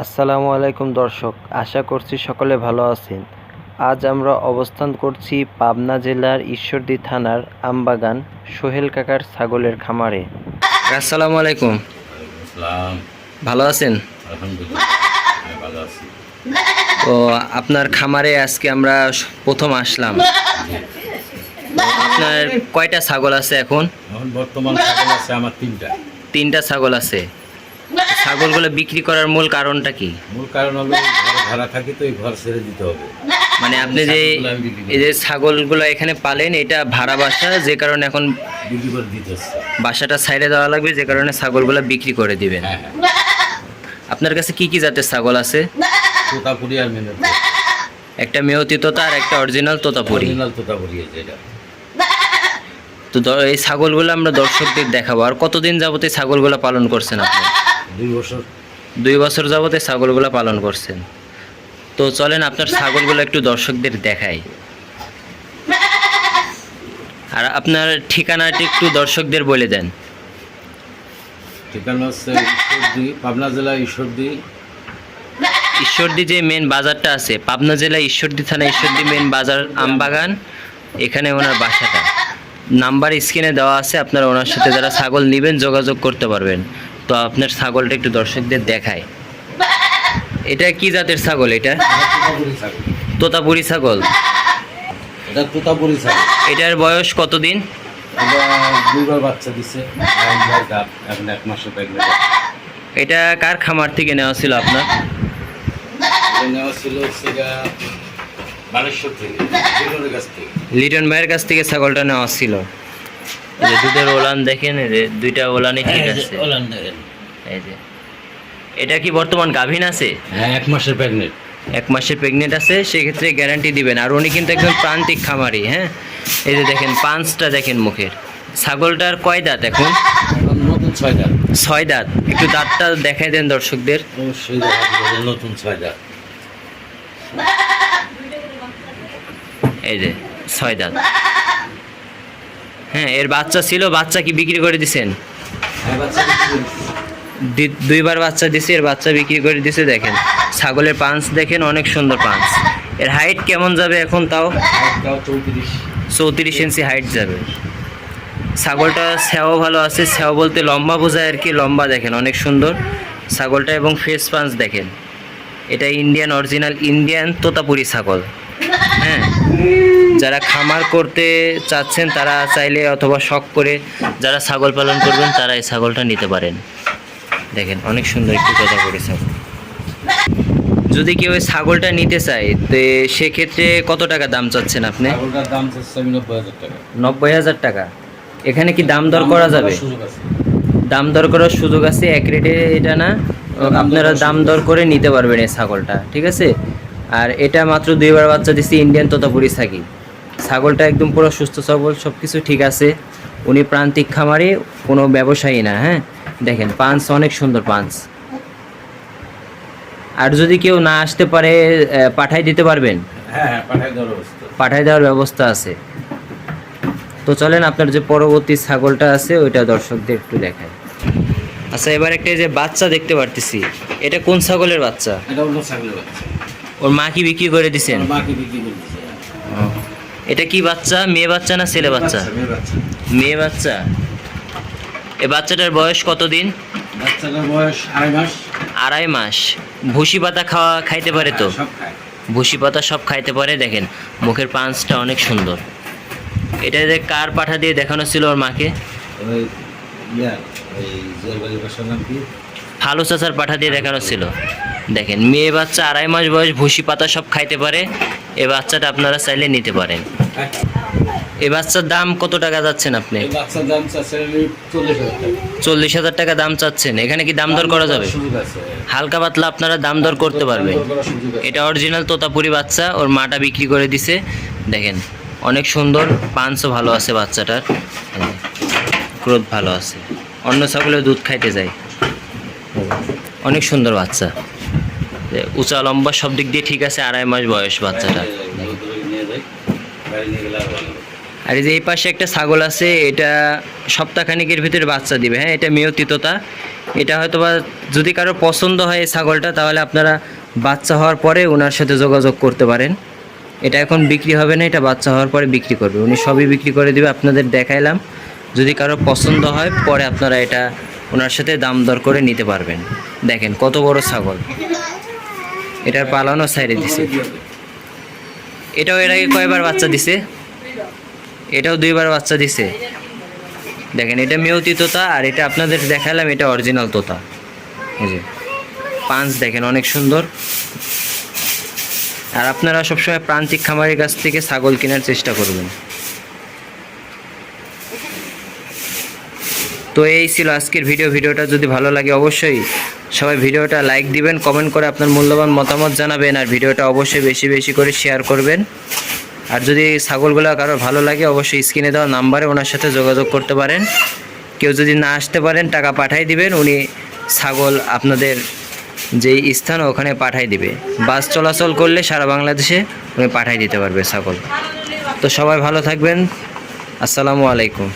আসসালামু আলাইকুম দর্শক আশা করছি সকলে ভালো আছেন। আজ আমরা অবস্থান করছি পাবনা জেলার ঈশ্বরদী থানার আমবাগান সোহেল কাকার ছাগলের খামারে। আসসালামু আলাইকুম। ভালো আছেন? তো আপনার খামারে আজকে আমরা প্রথম আসলাম। আপনার কয়টা ছাগল আছে এখন? এখন বর্তমান ছাগল আছে আমার তিনটা। তিনটা ছাগল আছে। ছাগলগুলো বিক্রি করার মূল কারণটা কি? মূল কারণ হলো ঘর ভাড়া থাকি তো এই ঘর ছেড়ে দিতে হবে। মানে আপনি যে। এই যে ছাগলগুলো এখানে পালেন এটা ভাড়া বাসা যে কারণে এখন বিক্রি করে দিতে হচ্ছে। বাসাটা সাইডে দেওয়া লাগবে যে কারণে ছাগলগুলো বিক্রি করে দিবেন। হ্যাঁ হ্যাঁ। আপনার কাছে কি কি জাতের ছাগল আছে? তোতাপুরি আর মেনে একটা মেয়তি তোতা আর একটা অরিজিনাল তোতাপুরি। অরিজিনাল তোতাপুরি আছে এটা। তো এই ছাগলগুলো আমরা দর্শকদের দেখাবো। আর কতদিন যাবত এই ছাগলগুলো পালন করছেন আপনি? দুই বছর। দুই বছর যাবত ছাগলগুলো পালন করছেন। তো চলেন আপনার ছাগলগুলো একটু দর্শকদের দেখাই। আর আপনার ঠিকানাটি একটু দর্শকদের বলে দেন। ঠিকানা হচ্ছে ঈশ্বরদী পাবনা জেলা ঈশ্বরদী। ঈশ্বরদী যে মেন বাজারটা আছে পাবনা জেলা ঈশ্বরদী থানা ঈশ্বরদী মেন বাজার আমবাগান এখানে ওনার বাসাটা। নাম্বার স্ক্রিনে দেওয়া আছে আপনারা ওনার সাথে যারা ছাগল নেবেন যোগাযোগ করতে পারবেন। তো আপনার ছাগলটা একটু দর্শকদের দেখায় এটা কি জাতের ছাগল এটা? তোতাপুরি ছাগল। এটা তোতাপুরি ছাগল। এটার বয়স কতদিন? এটা দুইবার বাচ্চা দিছে এখন এক মাসে এটা কার খামার থেকে নেওয়া ছিল আপনার? নেওয়া ছিল লিটন ভাইয়ের কাছ থেকে ছাগলটা নেওয়া ছিল। দুধের ওলান দেখেন এই যে দুইটা ওলানই ঠিক আছে। এই যে। এটা কি বর্তমান গাভীন আছে? হ্যাঁ এক মাসের প্রেগনেন্ট এক মাসের প্রেগনেন্ট আছে সেক্ষেত্রে গ্যারান্টি দিবেন। আর উনি কিন্তু একদম প্রান্তিক খামারি হ্যাঁ? এই যে দেখেন পাঁচটা দেখেন মুখের। ছাগলটার কয় দাঁত এখন? নতুন ছয় দাঁত। ছয় দাঁত। একটু দাঁতটা দেখাই দেন দর্শকদের। নতুন ছয় দাঁত। এই যে ছয় দাঁত। হ্যাঁ এর বাচ্চা ছিল, বাচ্চা কি বিক্রি করে দিছেন? দুইবার বাচ্চা দিছে, এর বাচ্চা বিক্রি করে দিছে, দেখেন। ছাগলের পাঁচ দেখেন, অনেক সুন্দর পাঁচ। এর হাইট কেমন যাবে এখন তাও? চৌত্রিশ ইঞ্চি হাইট যাবে। ছাগলটা স্যাও ভালো আছে স্যাও বলতে লম্বা বোঝায় আর কি, লম্বা দেখেন, অনেক সুন্দর। ছাগলটা এবং ফেস পাঞ্চ দেখেন। এটা ইন্ডিয়ান অরিজিনাল ইন্ডিয়ান তোতাপুরি ছাগল। হ্যাঁ। যারা খামার করতে চাচ্ছেন তারা চাইলে অথবা শখ করে যারা ছাগল পালন করবেন তারা এই ছাগলটা নিতে পারেন। দেখেন অনেক সুন্দর একটি তোতাপুরি ছাগল যদি কেউ ওই ছাগলটা নিতে চায় তো সেক্ষেত্রে কত টাকা দাম চাচ্ছেন আপনি? নব্বই হাজার টাকা। এখানে কি দাম দর করা যাবে? দাম দর করার সুযোগ আছে। এক রেটে এটা না? আপনারা দাম দর করে নিতে পারবেন এই ছাগলটা ঠিক আছে? আর এটা মাত্র দুইবার বাচ্চা দিচ্ছি ইন্ডিয়ান তোতাপুরি ছাগি। ছাগলটা একদম পুরো সুস্থ সবল সব কিছু ঠিক আছে। উনি প্রান্তিক খামারে কোনো ব্যবসায়ী না হ্যাঁ? দেখেন পাঞ্চ অনেক সুন্দর পাঞ্চ আর যদি কেউ না আসতে পারে পাঠাই দিতে পারবেন? হ্যাঁ হ্যাঁ পাঠাই দেওয়ার ব্যবস্থা। আছে। তো চলেন আপনার যে পরবর্তী ছাগলটা আছে ওইটা দর্শকদের একটু দেখায় আচ্ছা এবার একটা যে বাচ্চা দেখতে পারতেছি। এটা কোন ছাগলের বাচ্চা? এটা হলো ছাগলের বাচ্চা। ওর মা কি বিক্রি করে দিছেন? মাকে বিক্রি করে এটা কি বাচ্চা? মেয়ে বাচ্চা না ছেলে বাচ্চা? মেয়ে বাচ্চা। এ বাচ্চাটার বয়স কতদিন বাচ্চাটার বয়স আড়াই মাস। আড়াই মাস। ভুসি পাতা খাওয়া খাইতে পারে তো? ভুসি পাতা সব খাইতে পারে দেখেন। মুখের পাঁচটা অনেক সুন্দর। এটা কার পাঠা দিয়ে দেখানো ছিল ওর মাকে? ফালু চাচার পাঠা দিয়ে দেখানো ছিল। দেখেন মেয়ে বাচ্চা আড়াই মাস বয়স ভুসি পাতা সব খাইতে পারে। এ বাচ্চাটা আপনারা চাইলে নিতে পারেন। এ বাচ্চার দাম কত টাকা যাচ্ছেন আপনি? চল্লিশ হাজার টাকা। দাম চাচ্ছেন। এখানে কি দাম দর করা যাবে? হালকা পাতলা আপনারা দাম দর করতে পারবেন। এটা অরিজিনাল তোতাপুরি বাচ্চা ওর মাটা বিক্রি করে দিছে। দেখেন অনেক সুন্দর পাঁচশো ভালো আছে বাচ্চাটার। গ্রোথ ভালো আছে। অন্য ছাগলে দুধ খাইতে যায়। অনেক সুন্দর বাচ্চা। উঁচা লম্বা সব দিক দিয়ে ঠিক আছে, আড়াই মাস বয়স বাচ্চাটা। আর এই যে এই পাশে একটা ছাগল আছে, এটা সপ্তাহখানিকের ভিতরে বাচ্চা দিবে। হ্যাঁ এটা মেয়তি তোতা এটা হয়তো বা যদি কারও পছন্দ হয় এই ছাগলটা, তাহলে আপনারা বাচ্চা হওয়ার পরে ওনার সাথে যোগাযোগ করতে পারেন। এটা এখন বিক্রি হবে না, এটা বাচ্চা হওয়ার পরে বিক্রি করবে। উনি সবই বিক্রি করে দিবে, আপনাদের দেখাইলাম। যদি কারও পছন্দ হয়, পরে আপনারা এটা ওনার সাথে দাম দর করে নিতে পারবেন। দেখেন কত বড় ছাগল। এটার পালানো সাইডে দিছে। এটাও এর আগে কয়বার বাচ্চা দিছে? এটাও দুইবার বাচ্চা দিছে। দেখেন, এটা মেয়তি তোতা আর এটা আপনাদের দেখালাম, এটা অরিজিনাল তোতা। যে, পাঁচ দেখেন, অনেক সুন্দর। আর আপনারা সবসময় প্রান্তিক খামারের কাছ থেকে ছাগল কেনার চেষ্টা করবেন। তো এই ছিল আজকের ভিডিও। ভিডিওটা যদি ভালো লাগে অবশ্যই সবাই ভিডিওটা লাইক দিবেন কমেন্ট করে আপনার মূল্যবান মতামত জানাবেন আর ভিডিওটা অবশ্যই বেশি বেশি করে শেয়ার করবেন। আর যদি ছাগলগুলো কারও ভালো লাগে, অবশ্যই স্ক্রিনে দেওয়া নাম্বারে ওনার সাথে যোগাযোগ করতে পারেন। কেউ যদি না আসতে পারেন, টাকা পাঠাই দিবেন, উনি ছাগল আপনাদের যেই স্থান, ওখানে পাঠাই দিবে। বাস চলাচল করলে সারা বাংলাদেশে উনি পাঠাই দিতে পারবে ছাগল। তো সবাই ভালো থাকবেন। আসসালামু আলাইকুম।